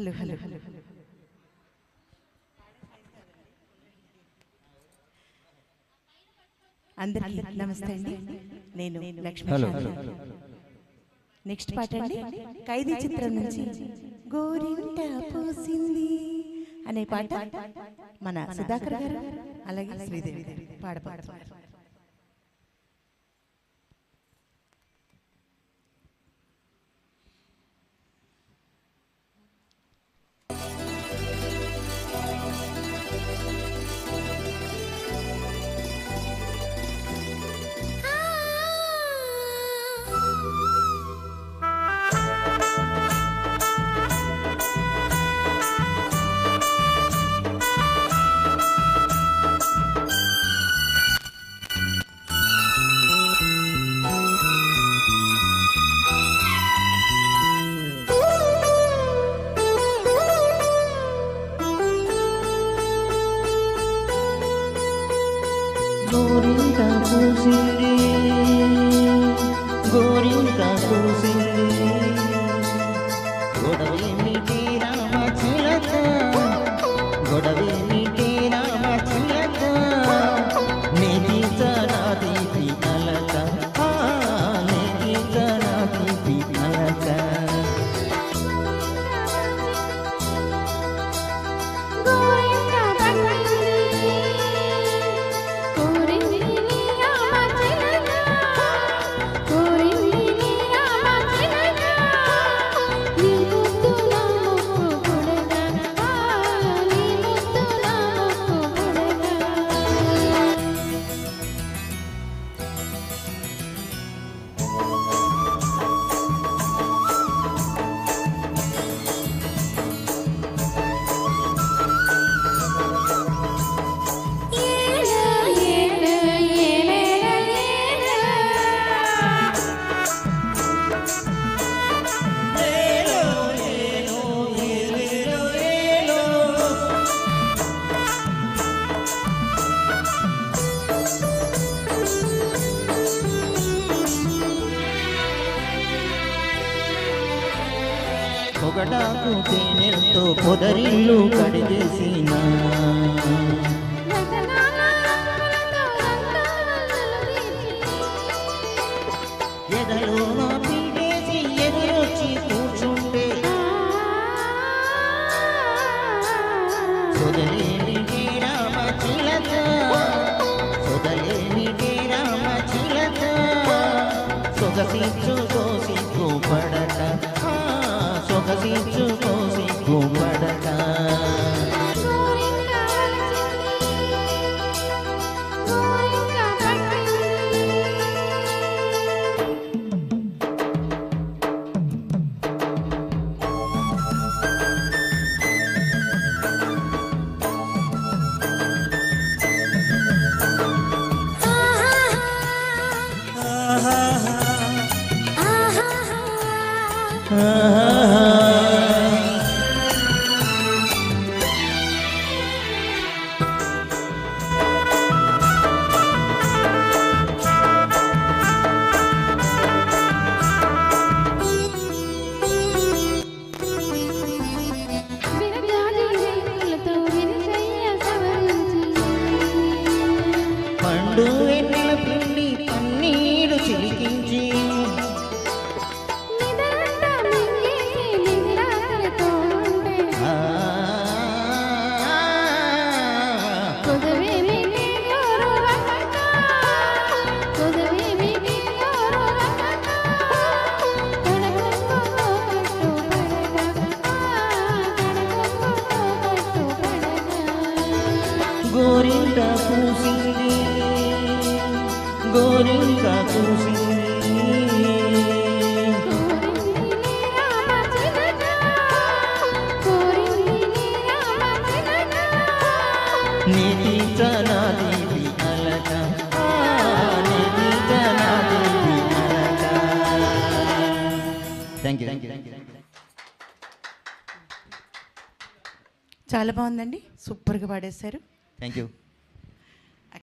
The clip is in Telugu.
Hello hello hello. అందరికీ నమస్తే అండి. నేను లక్ష్మీ. నెక్స్ట్ పాట అండి. ఖైదీ చిత్రం నుంచి గోరింట పూసింది అనే పాట మన సుధాకర్ గారు అలాగే శ్రీదేవి గారు పాడపాడుతున్నారు గోరింక పూసింది గోరింక పూసింది గొడవేమిటి పొగడాకు తేనెలతో పొదరిల్లు కడిగేసిన. ఎదలో నా పీడేసి ఎదురొచ్చి కూర్చుంటే సొదలేని రామ చిలక సొదలేని రామ చిలక సొగసిచ్చు చుకో పండు వెన్నెల పిండి పన్నీరు చిలికించి. ఆ, గోరింక పూసింది. గోరింక పూసింది నీతి తనాది అలక. ఆ, నీతి తనాది అలక థ్యాంక్ యూ థ్యాంక్ యూ చాలా బాగుందండి. సూపర్గా పాడేశారు. Thank you